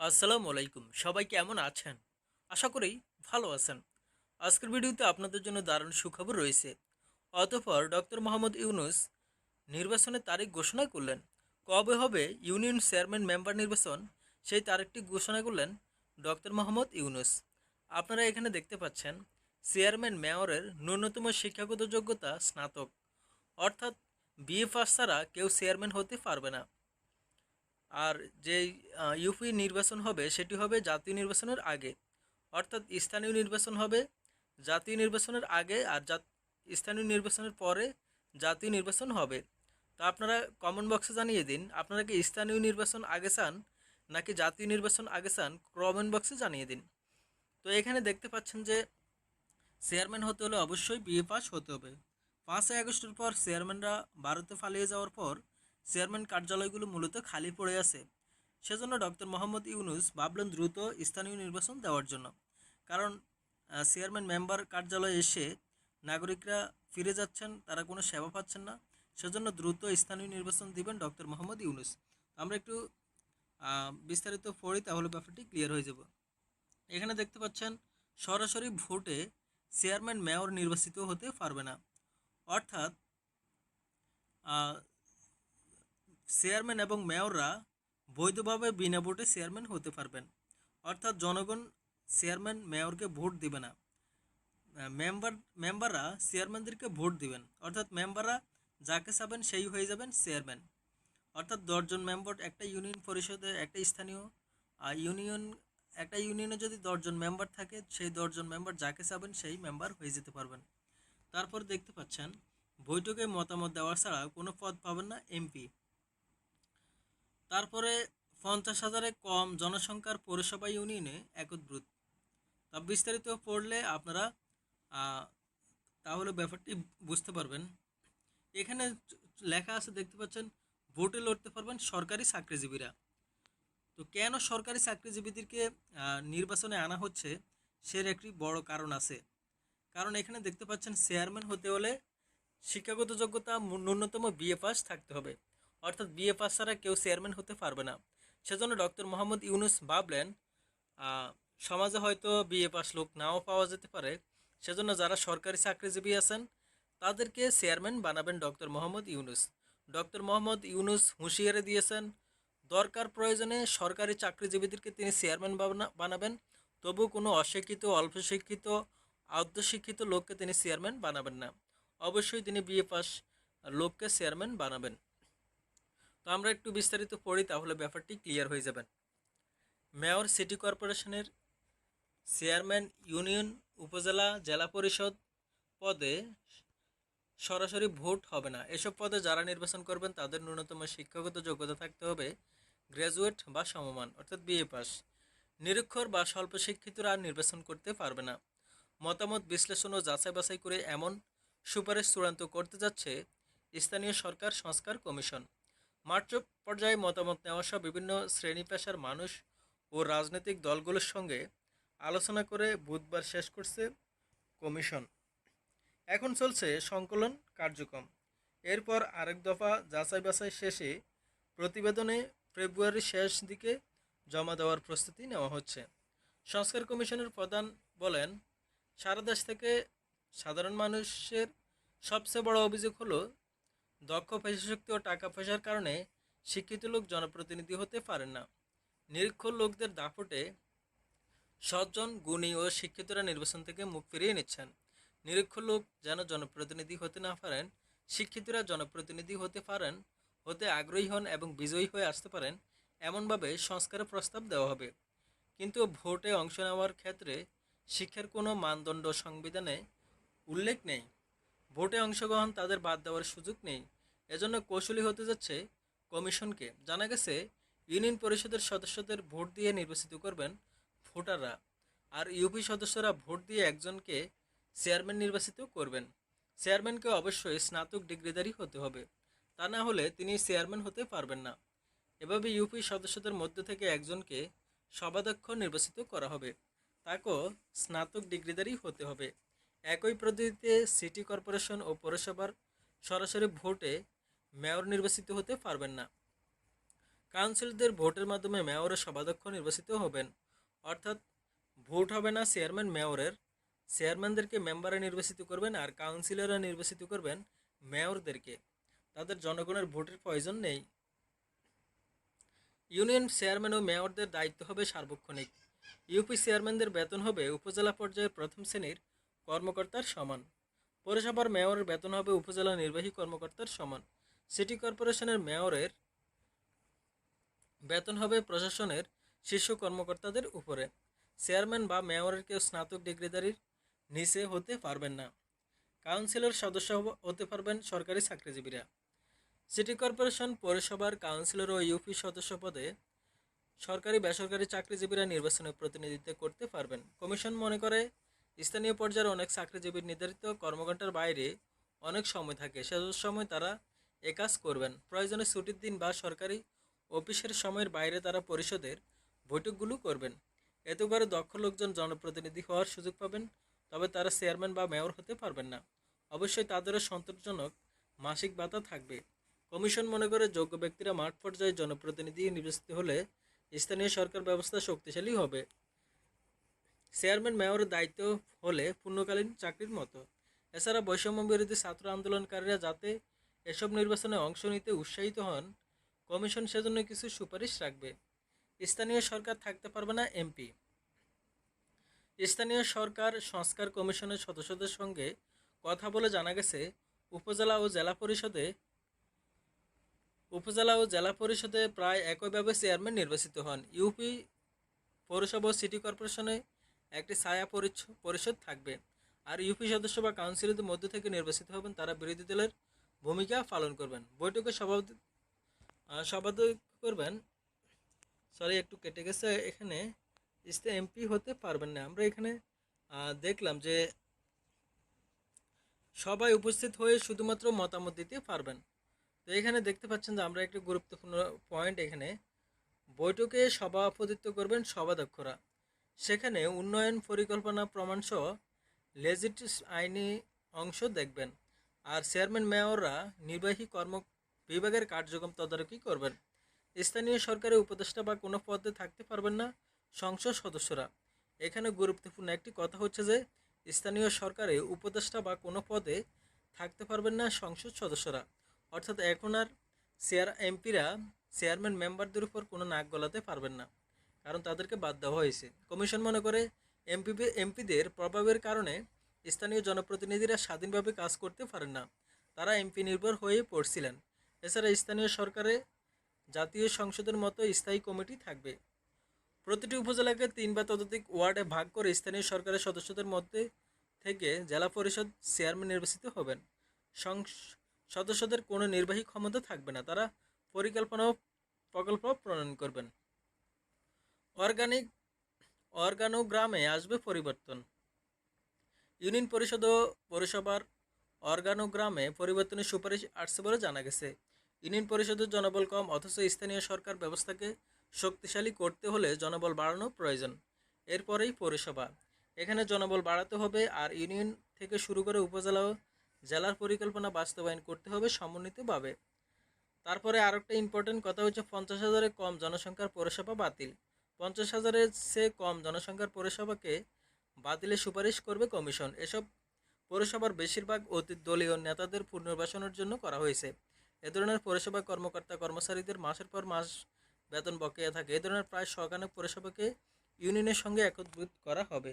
আসসালামু আলাইকুম। সবাই কেমন আছেন? আশা করি ভালো আছেন। আজকের ভিডিওতে আপনাদের জন্য দারুণ সুখবর রয়েছে। অতঃপর ডক্টর মোহাম্মদ ইউনুস নির্বাচনের তারিখ ঘোষণা করলেন। কবে হবে ইউনিয়ন চেয়ারম্যান মেম্বার নির্বাচন? সেই তারিখটি ঘোষণা করলেন ডক্টর মোহাম্মদ ইউনুস। আপনারা এখানে দেখতে পাচ্ছেন, চেয়ারম্যান মেয়রের ন্যূনতম শিক্ষাগত যোগ্যতা স্নাতক। অর্থাৎ বিএ পাস ছাড়া কেউ চেয়ারম্যান হতে পারবে না। আর যে ইউপি নির্বাচন হবে সেটি হবে জাতীয় নির্বাচনের আগে। অর্থাৎ স্থানীয় নির্বাচন হবে জাতীয় নির্বাচনের আগে আর স্থানীয় নির্বাচনের পরে জাতীয় নির্বাচন হবে। তো আপনারা কমেন্ট বক্সে জানিয়ে দিন, আপনারা কি স্থানীয় নির্বাচন আগে চান নাকি জাতীয় নির্বাচন আগে চান কমেন্ট বক্সে জানিয়ে দিন। তো এখানে দেখতে পাচ্ছেন যে চেয়ারম্যান হতে হলে অবশ্যই বিএ পাস হতে হবে। পাঁচই আগস্টের পর চেয়ারম্যানরা ভারতে পালিয়ে যাওয়ার পর চেয়ারম্যান কার্যালয়গুলো মূলত খালি পড়ে আছে। সেজন্য ডক্টর মোহাম্মদ ইউনুস ভাবলেন দ্রুত স্থানীয় নির্বাচন দেওয়ার জন্য। কারণ চেয়ারম্যান মেম্বার কার্যালয়ে এসে নাগরিকরা ফিরে যাচ্ছেন, তারা কোনো সেবা পাচ্ছেন না। সেজন্য দ্রুত স্থানীয় নির্বাচন দিবেন ডক্টর মোহাম্মদ ইউনুস। আমরা একটু বিস্তারিত পড়ি, তাহলে ব্যাপারটি ক্লিয়ার হয়ে যাব। এখানে দেখতে পাচ্ছেন, সরাসরি ভোটে চেয়ারম্যান মেয়র নির্বাচিত হতে পারবে না। অর্থাৎ চেয়ারম্যান এবং মেয়ররা বৈধভাবে বিনা ভোটে চেয়ারম্যান হতে পারবেন। অর্থাৎ জনগণ চেয়ারম্যান, মেয়রকে ভোট দিবে না। মেম্বার, মেম্বাররা চেয়ারম্যানদেরকে ভোট দিবেন। অর্থাৎ মেম্বাররা যাকে চাবেন সেই হয়ে যাবেন চেয়ারম্যান। অর্থাৎ দশজন মেম্বার একটা ইউনিয়ন পরিষদে, একটা স্থানীয় ইউনিয়ন, একটা ইউনিয়নে যদি দশজন মেম্বার থাকে, সেই দশজন মেম্বার যাকে চাবেন সেই মেম্বার হয়ে যেতে পারবেন। তারপর দেখতে পাচ্ছেন, বৈঠকে মতামত দেওয়া ছাড়া কোনো পদ পাবেন না এমপি। তারপরে পঞ্চাশ হাজারে কম জনসংখ্যার পৌরসভা ইউনিয়নে একত্রিত। তা বিস্তারিত পড়লে আপনারা তাহলে ব্যাপারটি বুঝতে পারবেন। এখানে লেখা আছে, দেখতে পাচ্ছেন, ভোটে লড়তে পারবেন সরকারি চাকরিজীবীরা। তো কেন সরকারি চাকরিজীবীদেরকে নির্বাচনে আনা হচ্ছে সের একটি বড় কারণ আছে। কারণ এখানে দেখতে পাচ্ছেন, চেয়ারম্যান হতে হলে শিক্ষাগত যোগ্যতা ন্যূনতম বিএ পাস থাকতে হবে। অর্থাৎ বিএ পাস ছাড়া কেউ চেয়ারম্যান হতে পারবে না। সেজন্য ডক্টর মোহাম্মদ ইউনুস ভাবলেন সমাজে হয়তো বিএ পাস লোক নাও পাওয়া যেতে পারে। সেজন্য যারা সরকারি চাকরিজীবী আছেন, তাদেরকে চেয়ারম্যান বানাবেন ডক্টর মোহাম্মদ ইউনুস। ডক্টর মোহাম্মদ ইউনুস হুঁশিয়ারি দিয়েছেন, দরকার প্রয়োজনে সরকারি চাকরিজীবীদেরকে তিনি চেয়ারম্যান বানাবেন। তবু কোনো অশিক্ষিত অল্প শিক্ষিত আর্ধশিক্ষিত লোককে তিনি চেয়ারম্যান বানাবেন না। অবশ্যই তিনি বিএ পাস লোককে চেয়ারম্যান বানাবেন। তো আমরা একটু বিস্তারিত পড়ি, তাহলে ব্যাপারটি ক্লিয়ার হয়ে যাবেন মেয়র সিটি কর্পোরেশনের চেয়ারম্যান ইউনিয়ন উপজেলা জেলা পরিষদ পদে সরাসরি ভোট হবে না। এসব পদে যারা নির্বাচন করবেন, তাদের ন্যূনতম শিক্ষাগত যোগ্যতা থাকতে হবে গ্র্যাজুয়েট বা সমমান, অর্থাৎ বিএ পাস। নিরক্ষর বা স্বল্প শিক্ষিতরা নির্বাচন করতে পারবে না। মতামত বিশ্লেষণ ও যাচাই বাছাই করে এমন সুপারিশ চূড়ান্ত করতে যাচ্ছে স্থানীয় সরকার সংস্কার কমিশন। মাঠ পর্যায়ে মতামত নেওয়া সহ বিভিন্ন শ্রেণি পেশার মানুষ ও রাজনৈতিক দলগুলোর সঙ্গে আলোচনা করে বুধবার শেষ করছে কমিশন। এখন চলছে সংকলন কার্যক্রম। এরপর আরেক দফা যাচাই বাছাই শেষে প্রতিবেদনে ফেব্রুয়ারির শেষ দিকে জমা দেওয়ার প্রস্তুতি নেওয়া হচ্ছে। সংস্কার কমিশনের প্রধান বলেন, সারা দেশ থেকে সাধারণ মানুষের সবচেয়ে বড় অভিযোগ হলো দক্ষ পেশাশক্তি ও টাকা পয়সার কারণে শিক্ষিত লোক জনপ্রতিনিধি হতে পারেন না। নিরীক্ষর লোকদের দাপটে সজ্জন, গুণী ও শিক্ষিতরা নির্বাচন থেকে মুখ ফিরিয়ে নিচ্ছেন। নিরীক্ষর লোক যেন জনপ্রতিনিধি হতে না পারেন, শিক্ষিতরা জনপ্রতিনিধি হতে পারেন, হতে আগ্রহী হন এবং বিজয়ী হয়ে আসতে পারেন, এমনভাবে সংস্কারের প্রস্তাব দেওয়া হবে। কিন্তু ভোটে অংশ নেওয়ার ক্ষেত্রে শিক্ষার কোনো মানদণ্ড সংবিধানে উল্লেখ নেই। ভোটে অংশগ্রহণ তাদের বাদ দেওয়ার সুযোগ নেই। এজন্য কৌশলী হতে যাচ্ছে কমিশনকে। জানা গেছে, ইউনিয়ন পরিষদের সদস্যদের ভোট দিয়ে নির্বাচিত করবেন ভোটাররা, আর ইউপি সদস্যরা ভোট দিয়ে একজনকে চেয়ারম্যান নির্বাচিত করবেন। চেয়ারম্যানকে অবশ্যই স্নাতক ডিগ্রিধারী হতে হবে। তা না হলে তিনি চেয়ারম্যান হতে পারবেন না। এভাবে ইউপি সদস্যদের মধ্যে থেকে একজনকে সভাধ্যক্ষ নির্বাচিত করা হবে। তাকেও স্নাতক ডিগ্রিধারী হতে হবে। একই পদ্ধতিতে সিটি কর্পোরেশন ও পৌরসভার সরাসরি ভোটে মেয়র নির্বাচিত হতে পারবেন না। কাউন্সিলরদের ভোটের মাধ্যমে মেয়রের সভাধ্যক্ষ নির্বাচিত হবেন। অর্থাৎ ভোট হবে না চেয়ারম্যান মেয়রের। চেয়ারম্যানদেরকে মেম্বারে নির্বাচিত করবেন আর কাউন্সিলররা নির্বাচিত করবেন মেয়রদেরকে। তাদের জনগণের ভোটের প্রয়োজন নেই। ইউনিয়ন চেয়ারম্যান ও মেয়রদের দায়িত্ব হবে সার্বক্ষণিক। ইউপি চেয়ারম্যানদের বেতন হবে উপজেলা পর্যায়ের প্রথম শ্রেণির কর্মকর্তার সমান। পৌরসভার মেয়রের বেতন হবে উপজেলা নির্বাহী কর্মকর্তার সমান। সিটি কর্পোরেশনের মেয়রের বেতন হবে প্রশাসনের শীর্ষ কর্মকর্তাদের উপরে। চেয়ারম্যান বা মেয়রের কেউ স্নাতক ডিগ্রিধারীর নিচে হতে পারবেন না। কাউন্সিলর সদস্য হতে পারবেন সরকারি চাকরিজীবীরা। সিটি কর্পোরেশন পৌরসভার কাউন্সিলর ও ইউপি সদস্য পদে সরকারি বেসরকারি চাকরিজীবীরা নির্বাচনে প্রতিনিধিত্ব করতে পারবেন। কমিশন মনে করে, স্থানীয় পর্যায়ের অনেক চাকরিজীবীর নির্ধারিত কর্মঘণ্টার বাইরে অনেক সময় থাকে। সে সময় তারা এ কাজ করবেন। প্রয়োজনে ছুটির দিন বা সরকারি অফিসের সময়ের বাইরে তারা পরিষদের বৈঠকগুলো করবেন। এতে করে দক্ষ লোকজন জনপ্রতিনিধি হওয়ার সুযোগ পাবেন, তবে তারা চেয়ারম্যান বা মেয়র হতে পারবেন না। অবশ্যই তাদেরও সন্তোষজনক মাসিক ভাতা থাকবে। কমিশন মনে করে যোগ্য ব্যক্তিরা মাঠ পর্যায়ে জনপ্রতিনিধি নির্বাচিত হলে স্থানীয় সরকার ব্যবস্থা শক্তিশালী হবে। চেয়ারম্যান মেয়রের দায়িত্ব হলে পূর্ণকালীন চাকরির মতো। এছাড়া বৈষম্য বিরোধী ছাত্র আন্দোলনকারীরা যাতে এসব নির্বাচনে অংশ নিতে উৎসাহিত হন, কমিশন সেজন্য কিছু সুপারিশ রাখবে। স্থানীয় সরকার থাকতে পারবে না এমপি। স্থানীয় সরকার, সংস্কার কমিশনের সদস্যদের সঙ্গে কথা বলে জানা গেছে, উপজেলা ও জেলা পরিষদে, উপজেলা ও জেলা পরিষদে প্রায় একইভাবে চেয়ারম্যান নির্বাচিত হন। ইউপি পৌরসভা ও সিটি কর্পোরেশনে একটি ছায়া পরিষদ থাকবে। আর ইউপি সদস্য বা কাউন্সিলরদের মধ্য থেকে নির্বাচিত হবেন তারা বিরোধী দলের ভূমিকা পালন করবেন। বৈঠকে সভাপতি সভাপতি করবেন। সরি একটু কেটে গেছে এখানে। ইস্তে এমপি হতে পারবেন না। আমরা এখানে দেখলাম যে সবাই উপস্থিত হয়ে শুধুমাত্র মতামত দিতে পারবেন। তো এখানে দেখতে পাচ্ছেন যে আমরা একটি গুরুত্বপূর্ণ পয়েন্ট এখানে। বৈঠকে সভাপতিত্ব করবেন সভাধ্যক্ষরা। সেখানে উন্নয়ন পরিকল্পনা প্রমাণসহ লেজিট আইনি অংশ দেখবেন। আর চেয়ারম্যান মেয়ররা নির্বাহী কর্ম বিভাগের কার্যক্রম তদারকি করবেন। স্থানীয় সরকারের উপদেষ্টা বা কোনো পদে থাকতে পারবেন না সংসদ সদস্যরা। এখানে গুরুত্বপূর্ণ একটি কথা হচ্ছে যে, স্থানীয় সরকারে উপদেষ্টা বা কোনো পদে থাকতে পারবেন না সংসদ সদস্যরা। অর্থাৎ এখন আর চেয়ার এমপিরা, চেয়ারম্যান মেম্বারদের উপর কোনো নাক গলাতে পারবেন না, কারণ তাদেরকে বাদ দেওয়া হয়েছে। কমিশন মনে করে এমপি এমপিদের প্রভাবের কারণে স্থানীয় জনপ্রতিনিধিরা স্বাধীনভাবে কাজ করতে পারেন না। তারা এমপি নির্ভর হয়ে পড়ছিলেন। এছাড়া স্থানীয় সরকারে জাতীয় সংসদের মতো স্থায়ী কমিটি থাকবে। প্রতিটি উপজেলাকে তিন বা ততোধিক ওয়ার্ডে ভাগ করে স্থানীয় সরকারের সদস্যদের মধ্যে থেকে জেলা পরিষদ চেয়ারম্যান নির্বাচিত হবেন। সদস্যদের কোনো নির্বাহী ক্ষমতা থাকবে না। তারা পরিকল্পনা প্রকল্প প্রণয়ন করবেন। অর্গানিক অর্গানোগ্রামে আসবে পরিবর্তন। ইউনিয়ন পরিষদ ও পৌরসভার অর্গানোগ্রামে পরিবর্তনের সুপারিশ আসছে বলে জানা গেছে। ইউনিয়ন পরিষদের জনবল কম, অথচ স্থানীয় সরকার ব্যবস্থাকে শক্তিশালী করতে হলে জনবল বাড়ানো প্রয়োজন। এরপরেই পৌরসভা। এখানে জনবল বাড়াতে হবে আর ইউনিয়ন থেকে শুরু করে উপজেলা ও জেলার পরিকল্পনা বাস্তবায়ন করতে হবে সমন্বিতভাবে। তারপরে আরেকটা ইম্পর্টেন্ট কথা হচ্ছে, পঞ্চাশ হাজারের কম জনসংখ্যার পৌরসভা বাতিল। পঞ্চাশ হাজারের চেয়ে কম জনসংখ্যার পৌরসভাকে বাতিলের সুপারিশ করবে কমিশন। এসব পৌরসভার বেশিরভাগ অতীত দলীয় নেতাদের পুনর্বাসনের জন্য করা হয়েছে। এ ধরনের পৌরসভা কর্মকর্তা কর্মচারীদের মাসের পর মাস বেতন বকেয়া থাকে। এ ধরনের প্রায় শখানেক পৌরসভাকে ইউনিয়নের সঙ্গে একত্রিত করা হবে।